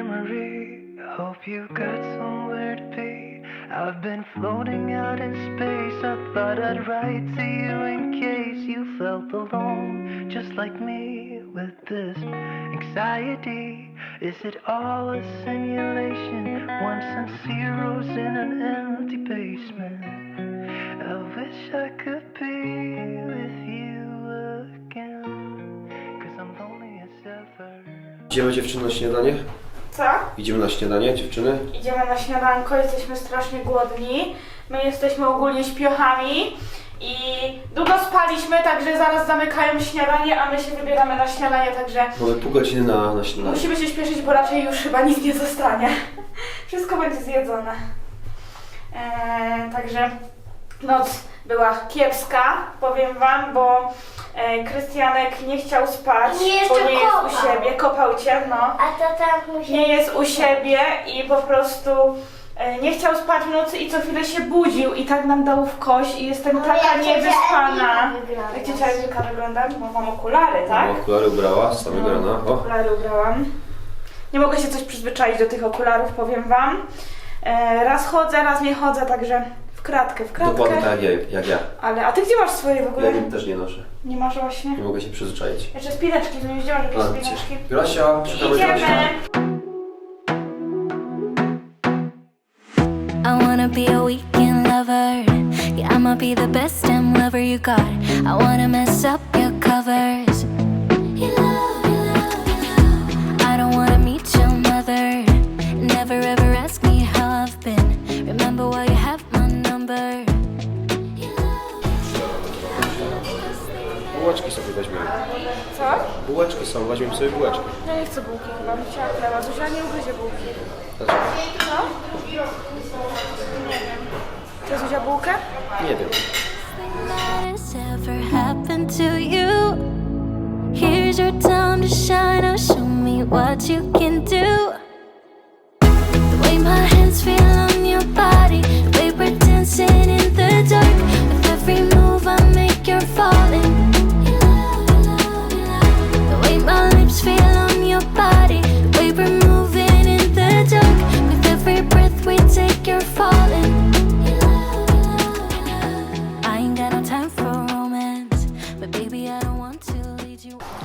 I hope you got somewhere to be. I've been floating out in space. I thought I'd write to you in case you felt alone, just like me, with this anxiety. Is it all a simulation? Ones and zeros in an empty basement. I wish I could be with you again. Cause I'm lonely as ever. Idziemy dziewczyny na śniadanie? Co? Idziemy na śniadanie, dziewczyny? Idziemy na śniadanko, jesteśmy strasznie głodni. My jesteśmy ogólnie śpiochami i długo spaliśmy, także zaraz zamykają śniadanie, a my się wybieramy na śniadanie, także Mamy pół godziny na, na śniadanie. musimy się śpieszyć, bo raczej już chyba nic nie zostanie. Wszystko będzie zjedzone. Eee, także noc była kiepska, powiem wam, bo e, Krystianek nie chciał spać, I jeszcze bo nie jest u siebie, kopał cię, no A to tak musi... nie jest u siebie i po prostu e, nie chciał spać w nocy i co chwilę się budził i tak nam dał w kość i jestem Ale taka jak ciocia niewyspana. Emilka wygląda. Jak ciocia Emilka wygląda? Bo mam okulary, tak? No, okulary ubrała z samego rana. O, Okulary ubrałam. Nie mogę się coś przyzwyczaić do tych okularów, powiem wam. E, raz chodzę, raz nie chodzę, także w kratkę, w kratkę. dokładnie tak jak ja. Jak ja. Ale, a ty gdzie masz swoje w ogóle? Ja nim też nie noszę. Nie masz właśnie? Nie mogę się przyzwyczaić. Jeszcze spineczki, tu nie widziałam, że jakieś A, spineczki. Grasia, Idziemy! Grasia. I wanna be a weekend lover. Yeah, I'ma be the best damn lover you got. I wanna mess up your covers. Bułeczki są, weźmiemy sobie bułeczki. Ja nie chcę bułki chyba, bym chciała chleba. Zuzia nie ugryzie bułki. Dlaczego? Co? Nie wiem. Chcesz Zuzia bułkę? Nie wiem. that has ever happened to you. Here's your time to shine. Now show me what you can do.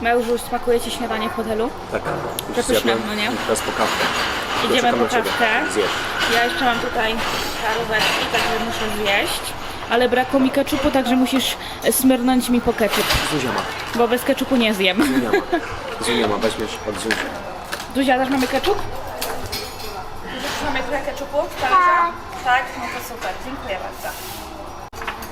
You. Mężu, smakuje Ci śniadanie w hotelu? Tak. Przepyszne, no nie? Teraz po kawkę. Idziemy Czekam po na ciebie. kawkę. Zjedz. Ja jeszcze mam tutaj paróweczki, także muszę zjeść. Ale brakło mi keczupu, także musisz smyrnąć mi po keczup, Zuzia ma. bo bez keczupu nie zjem. Zuzia ma. Zuzia ma, weźmiesz od Zuzi. Zuzia, też mamy keczup? Zuzia, mamy trochę keczupu? Tak. Tak? No to super, dziękuję bardzo.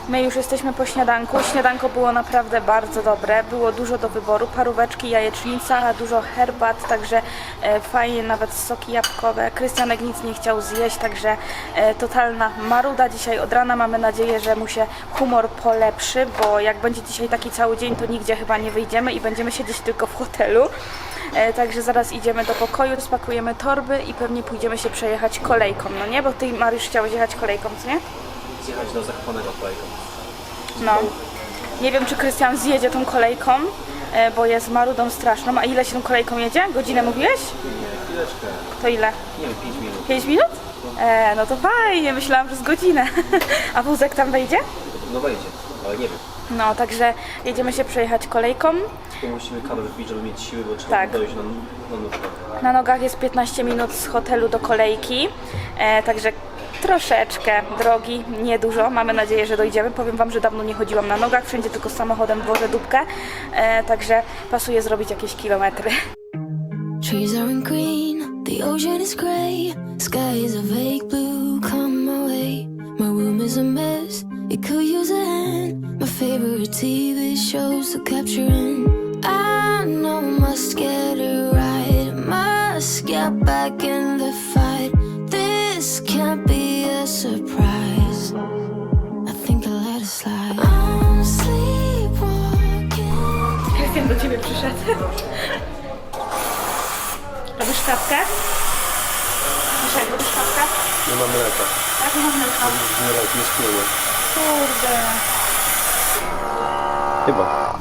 My już jesteśmy po śniadanku. Śniadanko było naprawdę bardzo dobre. Było dużo do wyboru. Paróweczki, jajecznica, dużo herbat, także e, fajnie, nawet soki jabłkowe. Krystianek nic nie chciał zjeść, także e, totalna maruda dzisiaj od rana. Mamy nadzieję, że mu się humor polepszy, bo jak będzie dzisiaj taki cały dzień, to nigdzie chyba nie wyjdziemy i będziemy siedzieć tylko w hotelu. E, Także zaraz idziemy do pokoju, spakujemy torby i pewnie pójdziemy się przejechać kolejką, no nie? Bo ty, Mariusz, chciałeś jechać kolejką, co nie? Zjechać do Zakopanego kolejką. No. Nie wiem, czy Krystian zjedzie tą kolejką, e, bo jest marudą straszną. A ile się tą kolejką jedzie? Godzinę mówiłeś? Nie, chwileczkę. To ile? Nie wiem, 5 minut. 5 minut? E, no to fajnie, myślałam, że z godzinę. A wózek tam wejdzie? No wejdzie, ale nie wiem. No, także jedziemy się przejechać kolejką. Musimy kawę wypić, żeby mieć siły, bo trzeba Tak. dojść na, na nóżkę. Na nogach jest 15 minut z hotelu do kolejki, e, także troszeczkę drogi, niedużo. Mamy nadzieję, że dojdziemy. Powiem Wam, że dawno nie chodziłam na nogach, wszędzie tylko samochodem wożę dupkę, e, także pasuje zrobić jakieś kilometry. Trees aren't green, the ocean is grey, sky is a vague blue. Come my way, my room is a mess. It could use a hand. My favorite TV shows to capture in. I know must get it right, must get back in the Mleko. Zbierać nie spływa. Kurde. Chyba.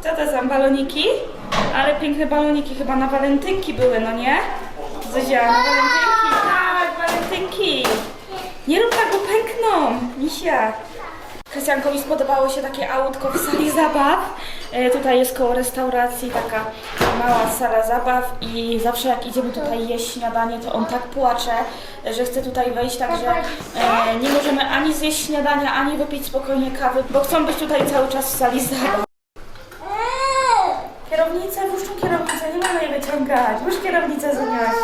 Co to są baloniki? Ale piękne baloniki chyba na walentynki były, no nie? Zuzia, na walentynki. Misia. Krystiankowi spodobało się takie autko w sali zabaw. E, tutaj jest koło restauracji taka mała sala zabaw i zawsze jak idziemy tutaj jeść śniadanie, to on tak płacze, że chce tutaj wejść, także e, nie możemy ani zjeść śniadania, ani wypić spokojnie kawy, bo chcą być tutaj cały czas w sali zabaw. Kierownicę, włóż tu kierownicę, nie mamy jej wyciągać. Włóż kierownicę zamiast.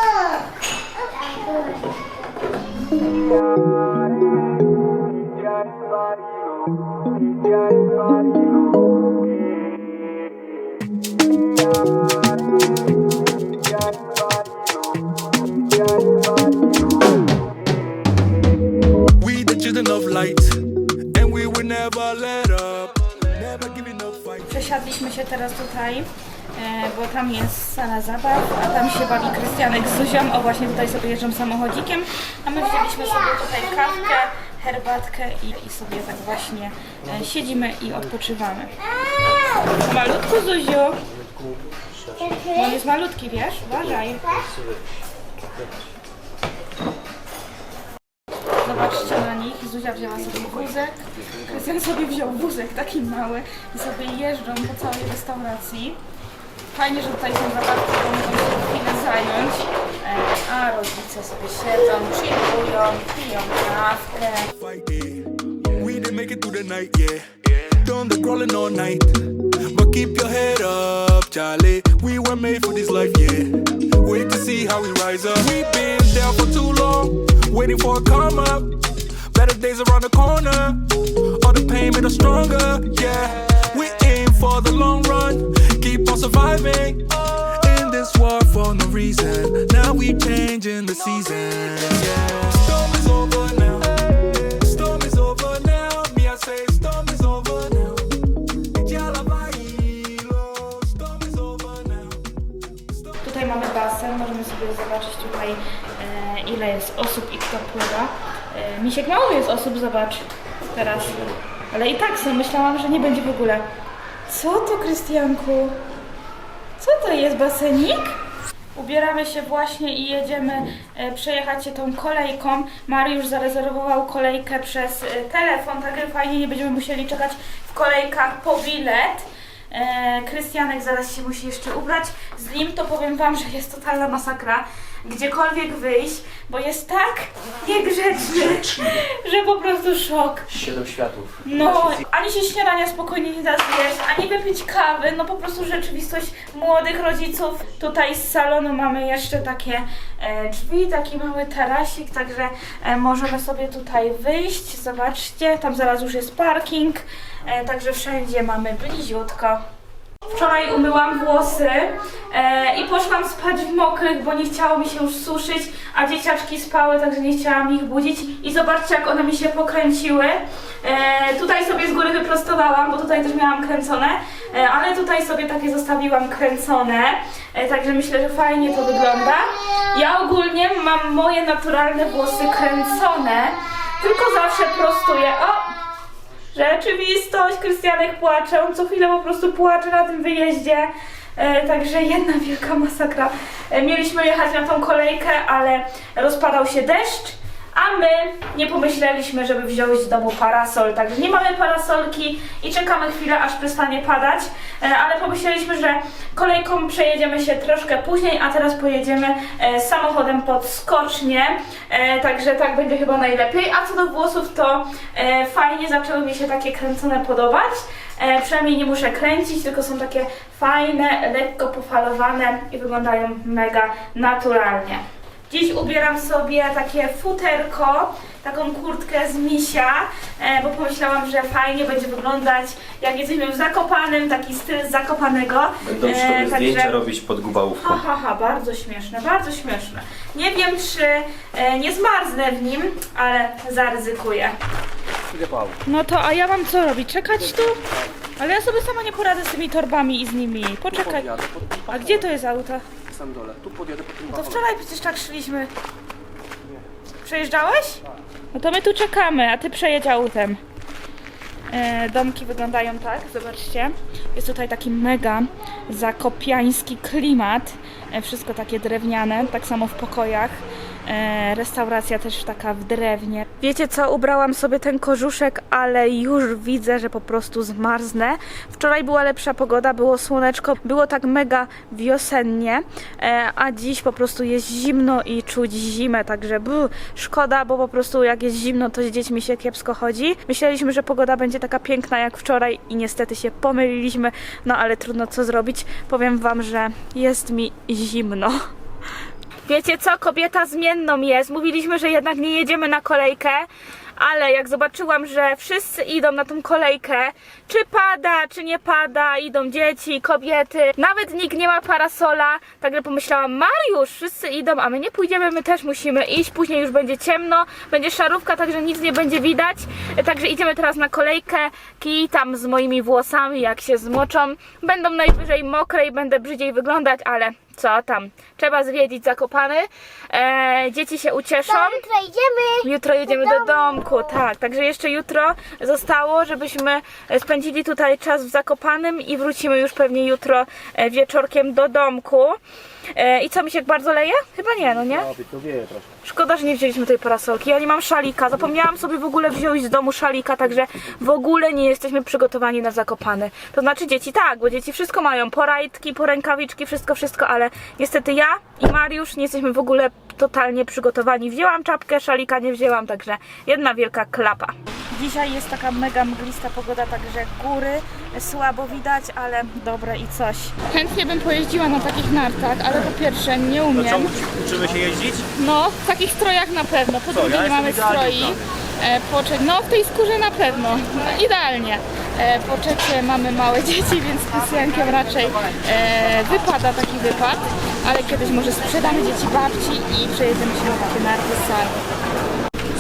Przesiadliśmy się teraz tutaj, e, bo tam jest sala zabaw, a tam się bawi Krystianek z Zuzią. O, właśnie tutaj sobie jeżdżą samochodzikiem, a my wzięliśmy sobie tutaj kawkę, herbatkę i, i sobie tak właśnie e, siedzimy i odpoczywamy. Malutku Zuziu. On jest malutki, wiesz? Uważaj. Zobaczcie na nich. Zuzia wzięła sobie wózek. Krystian sobie wziął wózek taki mały i sobie jeżdżą po całej restauracji. Fajnie, że tutaj są zabawki, bo mogą się chwilę zająć. A rodzice sobie siedzą, chillują, piją kawkę. We didn't make it through the night, yeah. Done the crawling all night, but keep your head up, Charlie. We were made for this life, yeah. Wait to see how we rise up. We've been down for too long, waiting for a come up. Better days around the corner. All the pain made us stronger, yeah. We aim for the long run, keep on surviving. In this war for no reason. Now we changing the season. Storm is over now. Storm is over now. Me, I say storm is over now. Storm is over now. Tutaj mamy basen, możemy sobie zobaczyć tutaj e, ile jest osób i kto pływa. E, Misiek mało jest osób, zobacz teraz. Ale i tak są, myślałam, że nie będzie w ogóle. Co to, Krystianku? Co to jest basenik? Ubieramy się właśnie i jedziemy e, przejechać się tą kolejką. Mariusz zarezerwował kolejkę przez e, telefon, także fajnie nie będziemy musieli czekać w kolejkach po bilet. E, Krystianek zaraz się musi jeszcze ubrać. Z nim to powiem Wam, że jest totalna masakra. Gdziekolwiek wyjść, bo jest tak niegrzeczny, że po prostu szok. Siedem światów. No, ani się śniadania spokojnie nie da zjeść, ani wypić kawy, no po prostu rzeczywistość młodych rodziców. Tutaj z salonu mamy jeszcze takie e, drzwi, taki mały tarasik, także e, możemy sobie tutaj wyjść. Zobaczcie, tam zaraz już jest parking, e, także wszędzie mamy bliziutko. Wczoraj umyłam włosy e, i poszłam spać w mokrych, bo nie chciało mi się już suszyć, a dzieciaczki spały, także nie chciałam ich budzić. I zobaczcie, jak one mi się pokręciły. E, tutaj sobie z góry wyprostowałam, bo tutaj też miałam kręcone, e, ale tutaj sobie takie zostawiłam kręcone, e, także myślę, że fajnie to wygląda. Ja ogólnie mam moje naturalne włosy kręcone, tylko zawsze prostuję. O! Rzeczywistość, Krystianek płacze, on co chwilę po prostu płacze na tym wyjeździe. E, także jedna wielka masakra. E, mieliśmy jechać na tą kolejkę, ale rozpadał się deszcz, a my nie pomyśleliśmy, żeby wziąć z domu parasol. Także nie mamy parasolki i czekamy chwilę, aż przestanie padać. E, ale pomyśleliśmy, że kolejką przejedziemy się troszkę później, a teraz pojedziemy e, samochodem pod skocznię. E, także tak będzie chyba najlepiej. A co do włosów, to fajnie zaczęły mi się takie kręcone podobać. E, przynajmniej nie muszę kręcić, tylko są takie fajne, lekko pofalowane i wyglądają mega naturalnie. Dziś ubieram sobie takie futerko, taką kurtkę z misia, e, bo pomyślałam, że fajnie będzie wyglądać, jak jesteśmy w Zakopanem, taki styl z Zakopanego. Będą E, tobie także- zdjęcia robić pod gubałówką. Ha, ha, ha, bardzo śmieszne, bardzo śmieszne. Nie wiem, czy e, nie zmarznę w nim, ale zaryzykuję. No to, a ja mam co robić? Czekać tu? Ale ja sobie sama nie poradzę z tymi torbami i z nimi. Poczekaj. A gdzie to jest auto? Sam dole. Tu podjadę po tym To wagonie. wczoraj przecież tak szliśmy. Przejeżdżałeś? No to my tu czekamy, a ty przejedź autem. E, domki wyglądają tak, zobaczcie. Jest tutaj taki mega zakopiański klimat. E, wszystko takie drewniane, tak samo w pokojach. E, restauracja też taka w drewnie. Wiecie co, ubrałam sobie ten kożuszek, ale już widzę, że po prostu zmarznę. Wczoraj była lepsza pogoda, było słoneczko, było tak mega wiosennie, e, a dziś po prostu jest zimno i czuć zimę, także buh, szkoda, bo po prostu jak jest zimno, to z dziećmi się kiepsko chodzi. Myśleliśmy, że pogoda będzie taka piękna jak wczoraj i niestety się pomyliliśmy, no ale trudno co zrobić. Powiem Wam, że jest mi zimno. Wiecie co, kobieta zmienną jest. Mówiliśmy, że jednak nie jedziemy na kolejkę, ale jak zobaczyłam, że wszyscy idą na tą kolejkę, czy pada, czy nie pada, idą dzieci, kobiety, nawet nikt nie ma parasola, także pomyślałam, Mariusz, wszyscy idą, a my nie pójdziemy, my też musimy iść, później już będzie ciemno, będzie szarówka, także nic nie będzie widać, także idziemy teraz na kolejkę, kij tam z moimi włosami, jak się zmoczą, będą najwyżej mokre i będę brzydziej wyglądać, ale co tam, trzeba zwiedzić Zakopany, e, dzieci się ucieszą. Jutro idziemy. Jutro jedziemy do domku, tak. Także jeszcze jutro zostało, żebyśmy spędzili tutaj czas w Zakopanym i wrócimy już pewnie jutro e, wieczorkiem do domku. E, I co mi się bardzo leje? Chyba nie, no nie? Szkoda, że nie wzięliśmy tej parasolki. Ja nie mam szalika. Zapomniałam sobie w ogóle wziąć z domu szalika, także w ogóle nie jesteśmy przygotowani na Zakopany. To znaczy dzieci tak, bo dzieci wszystko mają. Porajtki, porękawiczki, wszystko, wszystko, ale niestety ja i Mariusz nie jesteśmy w ogóle totalnie przygotowani. Wzięłam czapkę, szalika nie wzięłam, także jedna wielka klapa. Dzisiaj jest taka mega mglista pogoda, także góry słabo widać, ale dobre i coś. Chętnie bym pojeździła na takich nartach, ale po pierwsze nie umiem. Uczymy się jeździć? No, w takich strojach na pewno. Po drugie nie jestem mamy stroi. E, po no, w tej skórze na pewno. No, idealnie. E, po trzecie mamy małe dzieci, więc z Krystiankiem raczej e, wypada taki wypad. Ale kiedyś może sprzedamy dzieci babci i przejedziemy się na takie narty.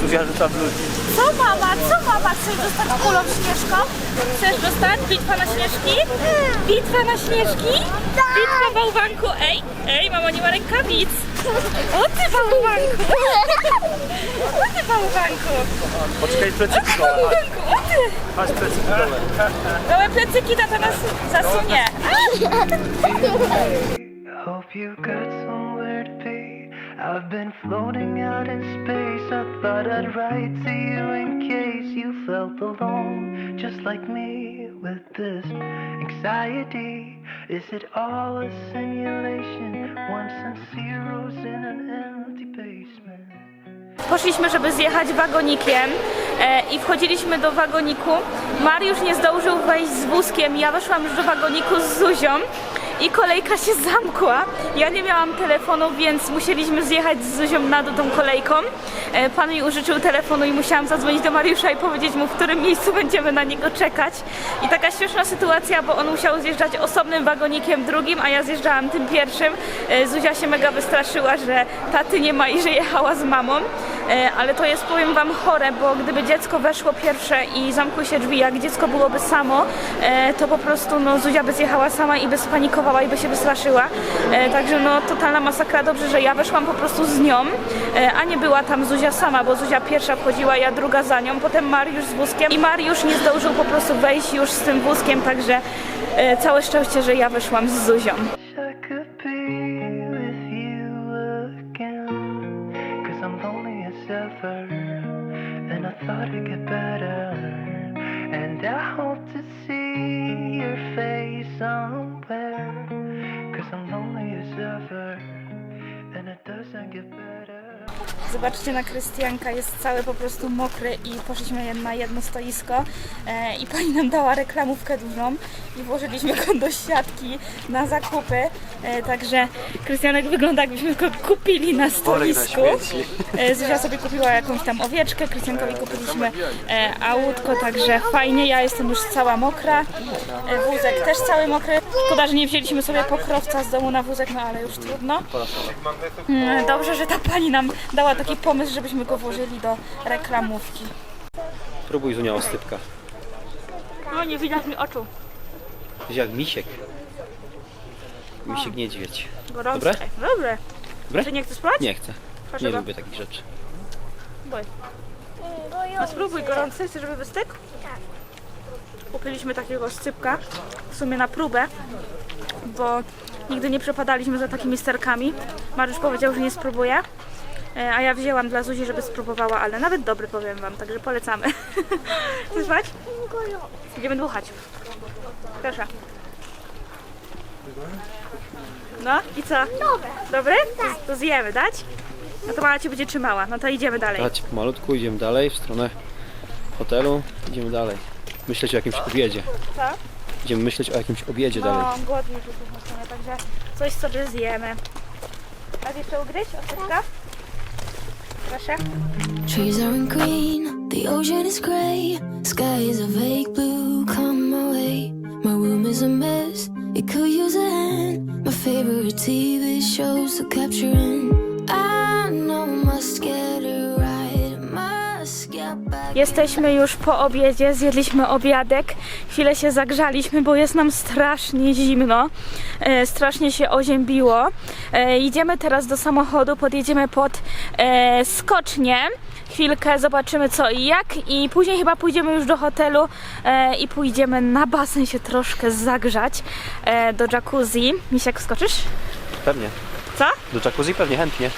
Suzia rzuca w ludzi. Co mama? Co mama? Chcesz dostać kulą śnieżką? Chcesz dostać bitwa na śnieżki? Bitwa na śnieżki? Bitwa bałwanku. Ej, ej, mama nie ma rękawic. O ty bałwanku. O ty bałwanku. Poczekaj, plecyki go. Bałwanku, o ty. Patrz plecyki dole. Gołe plecyki tata nas zasunie. Hope you got be. I've been floating out in space. I thought I'd write to you in case you felt alone, just like me, with this anxiety. Is it all a simulation? And zeros in an empty basement. Poszliśmy, żeby zjechać wagonikiem e, i wchodziliśmy do wagoniku. Mariusz nie zdążył wejść z wózkiem. Ja weszłam już do wagoniku z Zuzią i kolejka się zamkła. Ja nie miałam telefonu, więc musieliśmy zjechać z Zuzią na tą kolejką. E, pan mi użyczył telefonu i musiałam zadzwonić do Mariusza i powiedzieć mu, w którym miejscu będziemy na niego czekać. I taka śmieszna sytuacja, bo on musiał zjeżdżać osobnym wagonikiem drugim, a ja zjeżdżałam tym pierwszym. E, Zuzia się mega wystraszyła, że taty nie ma i że jechała z mamą. E, ale to jest, powiem Wam, chore, bo gdyby dziecko weszło pierwsze i zamkły się drzwi, jak dziecko byłoby samo, e, to po prostu no, Zuzia by zjechała sama i by spanikowała i by się wystraszyła. E, także no, totalna masakra. Dobrze, że ja weszłam po prostu z nią, a nie była tam Zuzia sama, bo Zuzia pierwsza wchodziła, ja druga za nią, potem Mariusz z wózkiem i Mariusz nie zdążył po prostu wejść już z tym wózkiem, także całe szczęście, że ja weszłam z Zuzią. Zobaczcie na Krystianka, jest cały po prostu mokry i poszliśmy na jedno stoisko e, i pani nam dała reklamówkę dużą i włożyliśmy go do siatki na zakupy, e, także Krystianek wygląda jakbyśmy go kupili na stoisku. E, Zuzia sobie kupiła jakąś tam owieczkę, Krystiankowi kupiliśmy e, autko, także fajnie, ja jestem już cała mokra, e, wózek też cały mokry, szkoda, że nie wzięliśmy sobie pokrowca z domu na wózek, no ale już trudno. Mm, Dobrze, że ta pani nam dała taki pomysł, żebyśmy go włożyli do reklamówki. Próbuj Zunia ostypka. No nie widać mi oczu. Jest jak misiek. Misiek niedźwiedź. Gorące. Dobre? Dobre. Dobre? Czy nie chcesz spróbować? Nie chcę. Nie Dlaczego? lubię takich rzeczy. Boj. No spróbuj gorący, chcesz żeby wystygł? Kupiliśmy takiego scypka, w sumie na próbę, bo nigdy nie przepadaliśmy za takimi sterkami. Mariusz powiedział, że nie spróbuje, a ja wzięłam dla Zuzi, żeby spróbowała, ale nawet dobry powiem Wam, także polecamy. Chcesz spać? Idziemy dmuchać. Proszę. No i co? Dobre. Dobry? To, to zjemy, dać? No to mama Cię będzie trzymała, no to idziemy dalej. Dać pomalutku, idziemy dalej w stronę hotelu. Idziemy dalej. Myśleć o jakimś obiedzie. Co? Idziemy myśleć o jakimś obiedzie dalej. No, głodni już jesteśmy, także coś sobie zjemy. A jeszcze ugryźć? Oseczka? Proszę. Trees aren't green, the ocean is grey, sky is a vague blue. Come my way, my room is a mess. It could use a hand. My favorite TV shows to capture in. I know must get it right, must get back. Jesteśmy już po obiedzie, zjedliśmy obiadek. Chwilę się zagrzaliśmy, bo jest nam strasznie zimno. E, strasznie się oziębiło. E, idziemy teraz do samochodu, podjedziemy pod e, skocznię. Chwilkę zobaczymy co i jak i później chyba pójdziemy już do hotelu e, i pójdziemy na basen się troszkę zagrzać e, do jacuzzi. Misiek, skoczysz? Pewnie. Co? Do jacuzzi pewnie chętnie.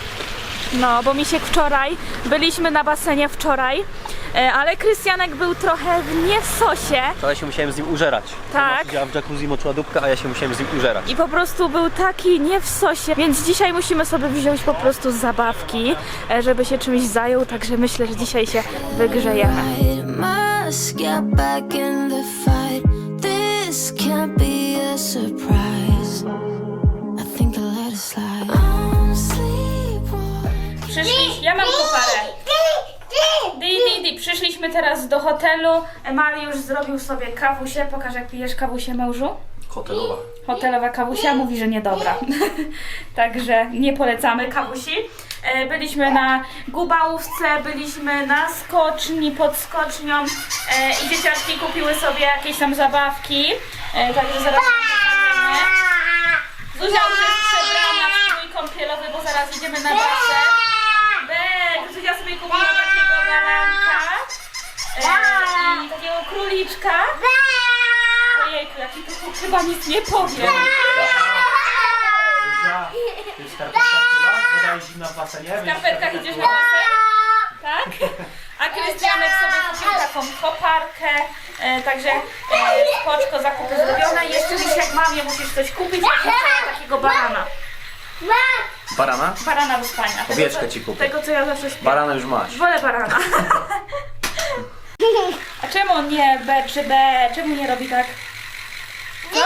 No, bo Misiek wczoraj, byliśmy na basenie wczoraj, e, ale Krystianek był trochę w- nie w sosie Wczoraj się musiałem z nim użerać. Tak. Ona siedziała w jacuzzi, moczyła dupkę, a ja się musiałem z nim użerać. i po prostu był taki nie w sosie, więc dzisiaj musimy sobie wziąć po prostu zabawki, e, żeby się czymś zajął, także myślę, że dzisiaj się wygrzejemy. Right, must get back in the fight. This can't be a surprise. I think I let it slide. I'm sleepwalking. Przyszliśmy, ja mam kuparę. Di, di, di. Przyszliśmy teraz do hotelu, Mariusz zrobił sobie kawusię, pokaż jak pijesz kawusię mężu. Hotelowa. hotelowa kawusia mówi, że niedobra. Także nie polecamy kawusi. E, Byliśmy na Gubałówce, byliśmy na skoczni, pod skocznią e, i dzieciaczki kupiły sobie jakieś tam zabawki. E, Także zaraz pokażemy. Zuzia już jest przebrana w strój kąpielowy, bo zaraz idziemy na basen. Zuzia sobie kupiła takiego baranka e, i takiego króliczka. Ojejku, jaki tu chyba nic nie powiem. To jest skarpetka, woda jest zimna w basenie. W skarpetkach idziesz na basen? Tak? A Krystianek sobie kupił taką koparkę, e, także e, spoczko, zakupy zrobione. Jeszcze musisz jak mamie musisz coś kupić, ja chciała takiego barana. Barana? Barana do spania. Tego, Owieczkę co- ci kupię. Tego co ja zawsze śpię. Barana już masz. Wolę barana. A czemu on nie B czy B? Czemu nie robi tak? Chwilą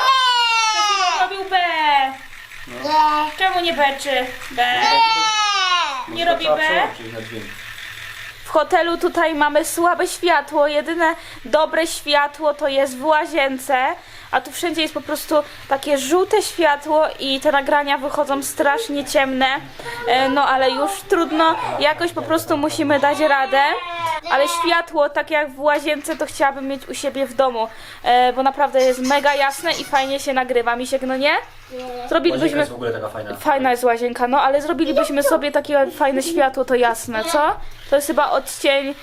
robił B. Czemu nie B czy B? Nie robi B? W hotelu tutaj mamy słabe światło, jedyne dobre światło to jest w łazience, a tu wszędzie jest po prostu takie żółte światło i te nagrania wychodzą strasznie ciemne, E, no ale już trudno, jakoś po prostu musimy dać radę, ale światło tak jak w łazience to chciałabym mieć u siebie w domu, e, bo naprawdę jest mega jasne i fajnie się nagrywa, Misiek, no nie? Zrobilibyśmy... w ogóle taka fajna. Fajna jest łazienka, no ale zrobilibyśmy sobie takie fajne światło, to jasne, co? To jest chyba odcień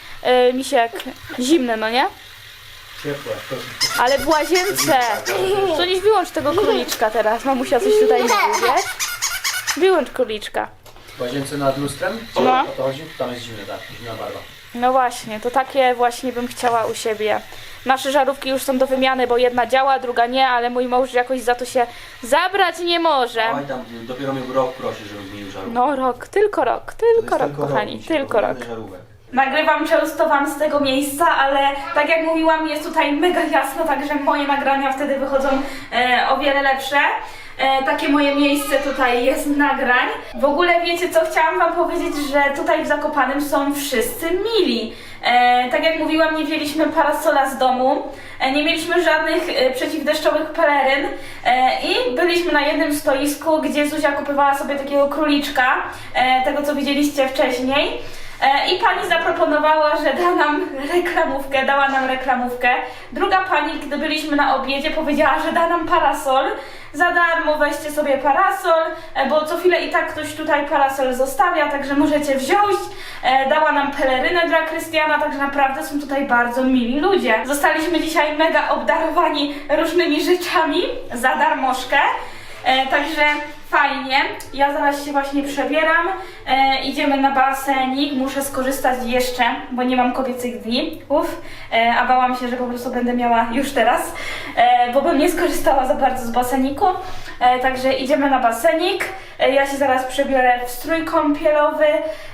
y, misiek zimny, no nie? Ciepłe. Ale w łazience! To nie wyłącz tego króliczka teraz, mamusia coś tutaj mówi, wiesz? Wyłącz króliczka. W łazience nad lustrem? No. O to chodzi? Tam jest zimne, tak. Zimna barwa. No właśnie, to takie właśnie bym chciała u siebie. Nasze żarówki już są do wymiany, bo jedna działa, druga nie, ale mój mąż jakoś za to się zabrać nie może. Oj, tam dopiero mnie rok prosi, żebym zmienił żarówkę. No rok, tylko rok, tylko rok, kochani, tylko rok. Nagrywam często Wam z tego miejsca, ale tak jak mówiłam, jest tutaj mega jasno, także moje nagrania wtedy wychodzą e, o wiele lepsze. E, takie moje miejsce tutaj jest nagrań. W ogóle wiecie co, chciałam Wam powiedzieć, że tutaj w Zakopanem są wszyscy mili. E, tak jak mówiłam, nie wzięliśmy parasola z domu, e, nie mieliśmy żadnych e, przeciwdeszczowych peleryn e, i byliśmy na jednym stoisku, gdzie Zuzia kupowała sobie takiego króliczka, e, tego co widzieliście wcześniej. E, I pani zaproponowała, że da nam reklamówkę, dała nam reklamówkę. Druga pani, gdy byliśmy na obiedzie, powiedziała, że da nam parasol. za darmo, weźcie sobie parasol, e, bo co chwilę i tak ktoś tutaj parasol zostawia, także możecie wziąć. E, Dała nam pelerynę dla Krystiana, także naprawdę są tutaj bardzo mili ludzie. Zostaliśmy dzisiaj mega obdarowani różnymi rzeczami za darmożkę. E, także fajnie. Ja zaraz się właśnie przebieram. E, idziemy na basenik. Muszę skorzystać jeszcze, bo nie mam kobiecych dni. Uf. E, a bałam się, że po prostu będę miała już teraz, e, bo bym nie skorzystała za bardzo z baseniku. E, także idziemy na basenik. E, ja się zaraz przebiorę w strój kąpielowy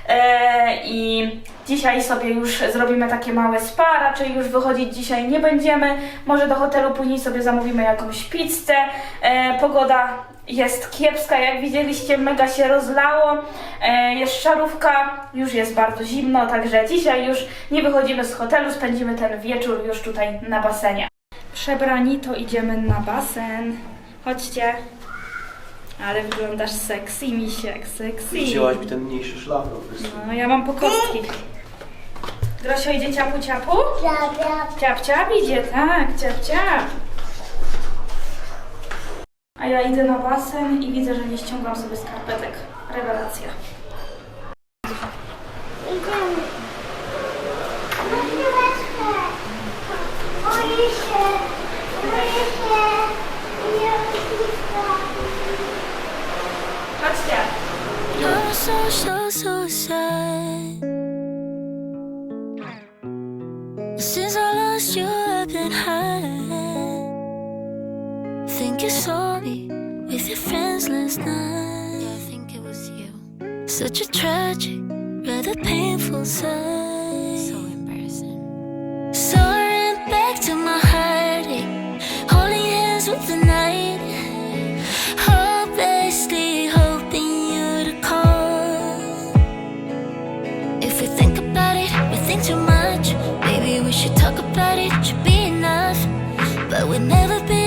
e, i dzisiaj sobie już zrobimy takie małe spa. Raczej już wychodzić dzisiaj nie będziemy. Może do hotelu później sobie zamówimy jakąś pizzę. E, pogoda jest kiepska, jak widzieliście, mega się rozlało. E, jest szarówka, już jest bardzo zimno, także dzisiaj już nie wychodzimy z hotelu, spędzimy ten wieczór już tutaj na basenie. Przebrani to idziemy na basen. Chodźcie. Ale wyglądasz sexy, misiek, sexy. Wzięłaś mi ten mniejszy szlafrok. No, ja mam po kostki. Grosio idzie ciapu ciapu? Ciap ciap idzie, tak, ciap ciap. A ja idę na basen i widzę, że nie ściągam sobie skarpetek. Rewelacja. Idziemy. Boję się. Boję się. Nie Chodźcie. Such a tragic, rather painful sight. So embarrassing. So I ran back to my heartache, holding hands with the night. Hopelessly hoping you'd call. If we think about it, we think too much. Maybe we should talk about it, should be enough. But we'd never be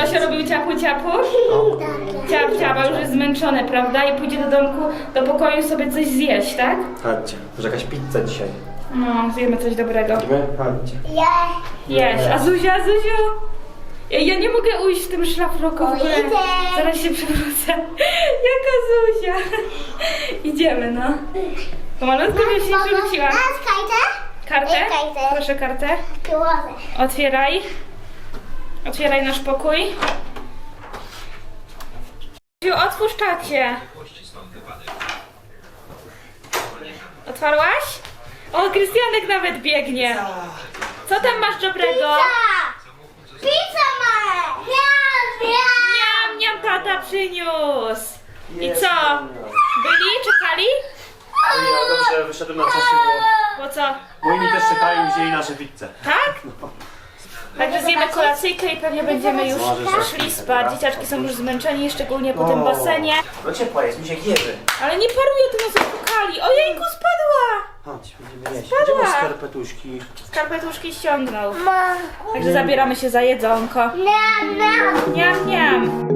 Grosio robił ciapu ciapu? Ciap ciap, a już jest zmęczony, prawda? I pójdzie do domku, do pokoju sobie coś zjeść, tak? Chodźcie, może jakaś pizza dzisiaj. No, zjemy coś dobrego. Idziemy? Chodźcie. Jeść. A Zuzia, Zuziu? Ja, ja nie mogę ujść w tym szlafroku w ogóle. Idę. Zaraz się przewrócę. Jaka Zuzia? Idziemy, no. Pomalutko mnie się przewróciła. Masz kajtę? Kartę? Kartę. Proszę kartę. Otwieraj. Otwieraj nasz pokój. Otwórz czacie. Otwarłaś? O, Krystianek nawet biegnie. Co tam masz dobrego? Pizza ma! Miam, miam! Niam, niam tata przyniósł. I co? Byli? Czekali? Ja dobrze wyszedłem na czasie, bo, Bo co? bo inni też czekają i wzięli nasze pizzę. Tak? Także zjemy kolacyjkę i pewnie będziemy już szli spać. Dzieciaczki są już zmęczeni, szczególnie po no. tym basenie. No ciepła jest, mi się gniewy. Ale nie paruje, to nas odpukali. Ojejku, spadła! Chodź, będziemy jeść. Gdzie skarpetuszki? Skarpetuszki ściągnął. Także zabieramy się za jedzonko. Niam, niam. Niam, niam.